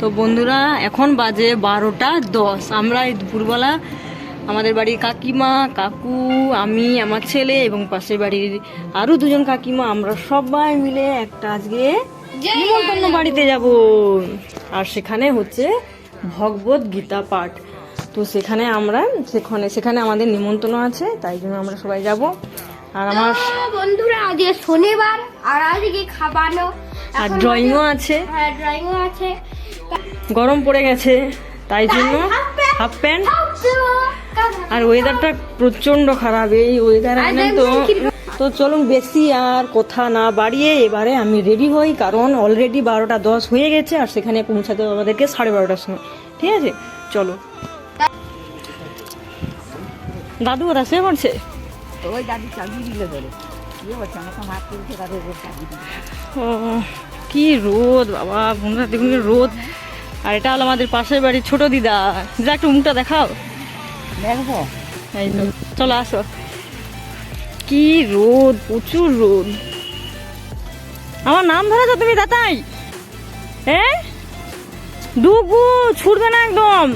তো বন্ধুরা এখন বাজে বারোটা দশ। আমরা এই দুপুরবেলা আমাদের বাড়ির কাকিমা কাকু আমি আমার ছেলে এবং পাশের বাড়ির আরও দুজন কাকিমা আমরা সবাই মিলে একটা আজকে নিমন্ত্রণ বাড়িতে যাব। আর সেখানে হচ্ছে ভগবত গীতা পাঠ। তো সেখানে আমরা সেখানে সেখানে আমাদের নিমন্ত্রণ আছে তাই জন্য আমরা সবাই যাব। আর আমার বন্ধুরা আজকে শনিবার আর আজকে খাবানো আর ড্রয়িংও আছে। হ্যাঁ ড্রয়িংও আছে। গরম পড়ে গেছে তাই জন্য হাফ প্যান্ট। আর ওয়েদারটা প্রচণ্ড খারাপ এই ওয়েদার তো। তো চলুন বেশি আর কথা না বাড়িয়ে এবারে আমি রেডি হই কারণ অলরেডি বারোটা দশ হয়ে গেছে আর সেখানে পৌঁছাতে হবে আমাদেরকে সাড়ে বারোটার সময়। ঠিক আছে? চলো। দাদু ওরা শুয়ে ওই দাদি দিলে ও কি রোদ বাবা বন্ধুরা দেখুন রোদ। আর এটা হলো আমাদের পাশের বাড়ির ছোট দিদা। দিদা একটু মুখটা দেখাও। দেখব। এই তো চলো আসো। কি রোদ প্রচুর রোদ। আমার নাম ধরেছো তুমি দাতাই হ্যাঁ ডুগু ছুটবে না একদম।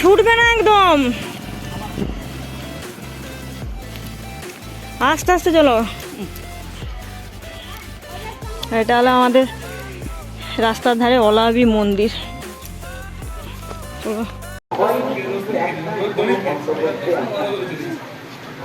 ছুটবে না একদম। আস্তে আস্তে চলো। এটা হলো আমাদের রাস্তার ধারে অলাবি মন্দির। চলো।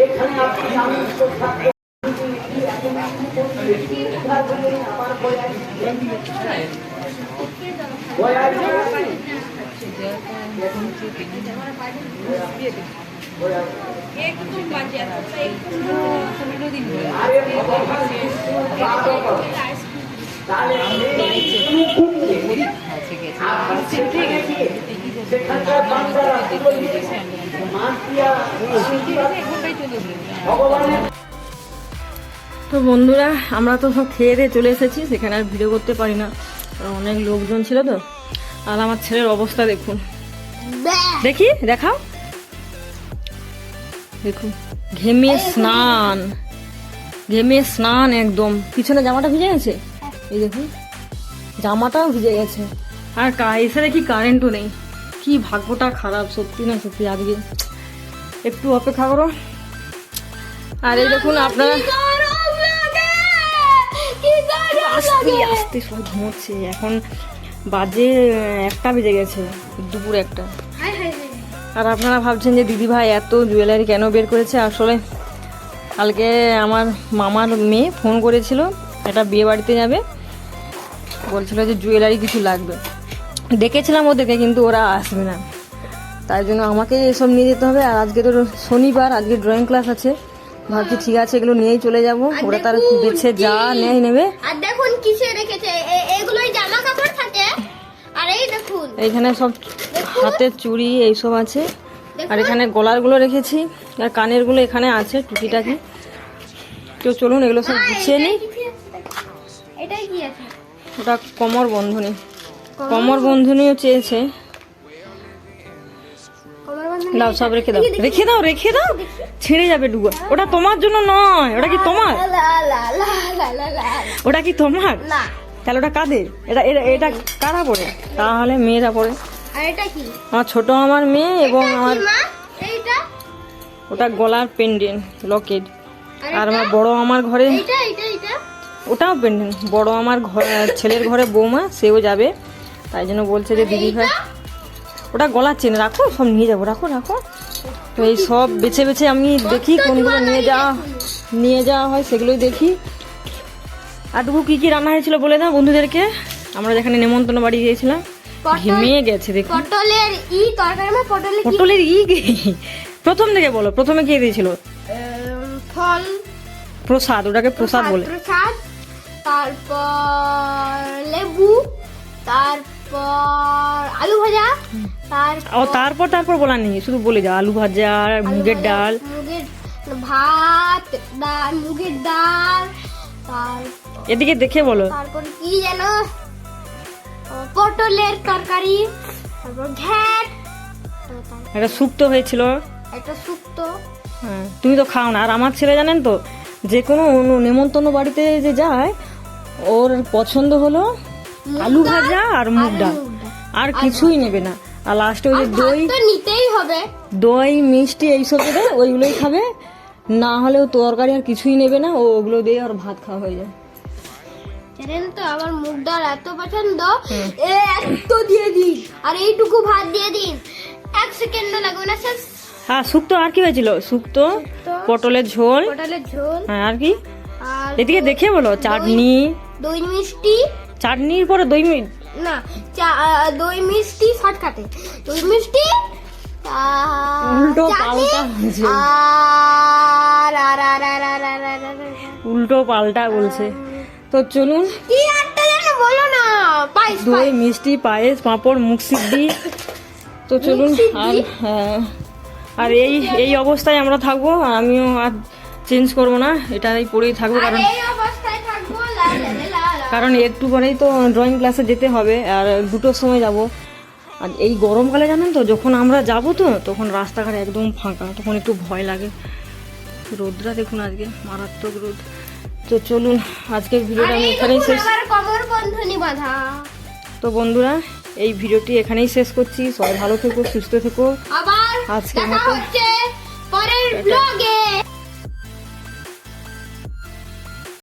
এখানে আপনি আমি তো থাকব সেখানকার বাচ্চারা ভগবানের তো বন্ধুরা আমরা তো সব খেয়ে দিয়ে চলে এসেছি সেখানে আর ভিডিও করতে পারি না। অনেক লোকজন ছিল তো। আর আমার ছেলের অবস্থা দেখুন। দেখি দেখাও। দেখুন ঘেমে স্নান। ঘেমে স্নান একদম। পিছনে জামাটা ভিজে গেছে? এই দেখুন জামাটাও ভিজে গেছে। আর কা- এসে দেখি কারেন্টও নেই। কি ভাগ্যটা খারাপ, সত্যি না সত্যি আজকে? একটু অপেক্ষা করো। আর এই দেখুন আপনারা আস্তে সব ঘুমোচ্ছে। এখন বাজে একটা বেজে গেছে, দুপুর একটা। আর আপনারা ভাবছেন যে দিদি ভাই এত জুয়েলারি কেন বের করেছে? আসলে কালকে আমার মামার মেয়ে ফোন করেছিল, একটা বিয়ে বাড়িতে যাবে। বলছিল যে জুয়েলারি কিছু লাগবে। ডেকেছিলাম ওদেরকে কিন্তু ওরা আসবে না। তাই জন্য আমাকে এসব নিয়ে যেতে হবে। আর আজকে তো শনিবার আজকে ড্রয়িং ক্লাস আছে। ভাবছি ঠিক আছে এগুলো নিয়েই চলে যাব। ওরা তার বেছে যা নেয় নেবে। আর দেখুন কিসে রেখেছে। এগুলোই জামা কাপড় থাকে। আর এই দেখুন। এইখানে সব হাতের চুড়ি এইসব আছে। আর এখানে গলারগুলো রেখেছি। আর কানেরগুলো এখানে আছে টুকিটাকি। তো চলুন এগুলো সব গুছিয়ে নিই। এটাই কি আছে? ওটা কমর বন্ধনী। কমর বন্ধনীও চেয়েছে। দাও সব রেখে দাও। রেখে দাও রেখে দাও। ছিঁড়ে যাবে ডুবা ওটা তোমার জন্য নয় ওটা কি তোমার। ওটা কি তোমার? তাহলে ওটা কাদের? এটা এটা এটা কারা পড়ে? তাহলে মেয়েরা পড়ে। আমার ছোট আমার মেয়ে এবং আমার ওটা গলার পেন্ডেন্ট লকেট। আর আমার বড় আমার ঘরে ওটাও পেন্ডেন্ট। বড় আমার ঘর ছেলের ঘরে বৌমা সেও যাবে। তাই জন্য বলছে যে দিদি ভাই ওটা গলার চেন রাখো সব নিয়ে যাব রাখো রাখো। তো এই সব বেছে বেছে আমি দেখি কোনগুলো নিয়ে যাওয়া নিয়ে যাওয়া হয় সেগুলোই দেখি। আটুকু কি কি রান্না হয়েছিল বলে দাও বন্ধুদেরকে? আমরা যেখানে নেমন্তন্ন বাড়ি গিয়েছিলাম পটল- ঘেমে গেছে দেখুন। পটলের ই তরকারি মা পটলের পটলের ই কি? প্রথম থেকে বলো প্রথমে কে দিয়েছিল? ফল। প্রসাদ ওটাকে প্রসাদ বলে। প্রসাদ তারপর লেবু তারপর আলু ভাজা। তারপর তারপর তারপর বলা নেই শুধু বলে যাও আলু ভাজা মুগের ডাল। মুগের ভাত ডাল মুগের ডাল এদিকে দেখে বলো। তারপর কি যেন পটলের তরকারি তারপর ঘ্যাট তারপর একটা শুক্তো হয়েছিল। একটা শুক্তো হ্যাঁ তুমি তো খাও না। আর আমার ছেলে জানেন তো যে কোনো নেমন্তন্ন বাড়িতে যে যায় ওর পছন্দ হলো আলু ভাজা আর মুগ ডাল। আর কিছুই নেবে না। আর লাস্টে ওই যে দই তো নিতেই হবে। দই মিষ্টি এইসব দেবে ওইগুলোই খাবে। না হলেও তরকারি আর কিছুই নেবে না ও ওগুলো দিয়ে আর ভাত খাওয়া হয়ে যায়। জানেন তো আমার মুগ ডাল এত পছন্দ। এ এত দিয়ে দিন। আর এইটুকু ভাত দিয়ে দিন। এক সেকেন্ড লাগবে না শেষ হ্যাঁ শুক্তো আর কি হয়েছিল? শুক্তো শুক্তো। পটলের ঝোল। পটলের ঝোল। হ্যাঁ আর কি? এদিকে দেখে বলো চাটনি। দই মিষ্টি। চাটনির পরে দই না দই মিষ্টি শর্টকাটে। দই মিষ্টি উল্টো পাল্টা উল্টো পাল্টা বলছে। তো চলুন। কি আটটা যেন বলো না পায়েস দই মিষ্টি পায়েস পাঁপড় মুখ সিদ্ধি। তো চলুন আর হ্যাঁ। আর এই এই অবস্থায় আমরা থাকব আমিও আর চেঞ্জ করব না এটাই পরেই থাকব কারণ এই অবস্থায় থাকব কারণ একটু পরেই তো ড্রয়িং ক্লাসে যেতে হবে আর দুটোর সময় যাব। আর এই গরমকালে জানেন তো যখন আমরা যাব তো তখন রাস্তাঘাট একদম ফাঁকা তখন একটু ভয় লাগে। রোদরা দেখুন আজকে মারাত্মক রোদ। তো চলুন আজকের ভিডিওটা আমি এখানেই শেষ তো বন্ধুরা এই ভিডিওটি এখানেই শেষ করছি। সবাই ভালো থেকো সুস্থ থেকো। আজকের মতো- পরের ব্লগে